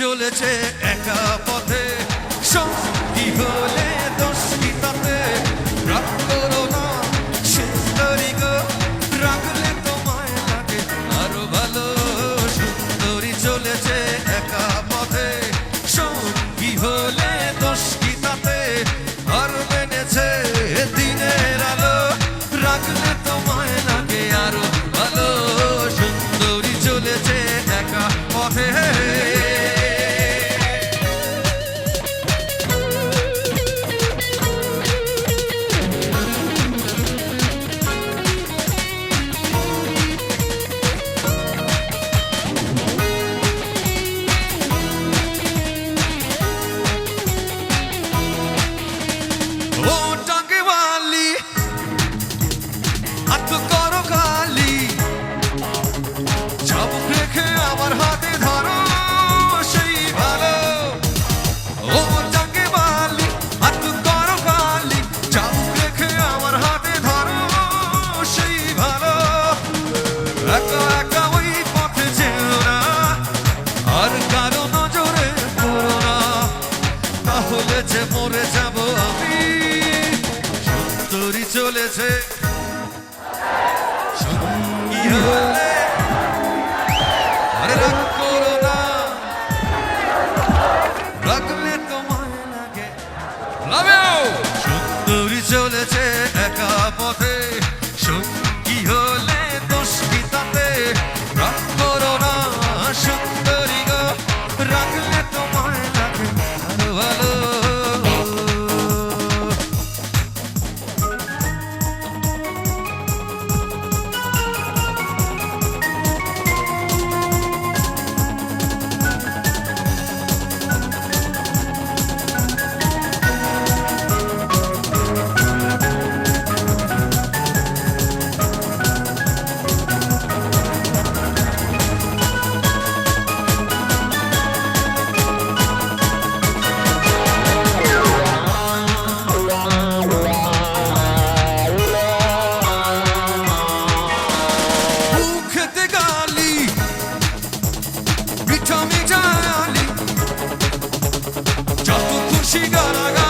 চলেছে চলেছে সঙ্গী হলে she gonna go.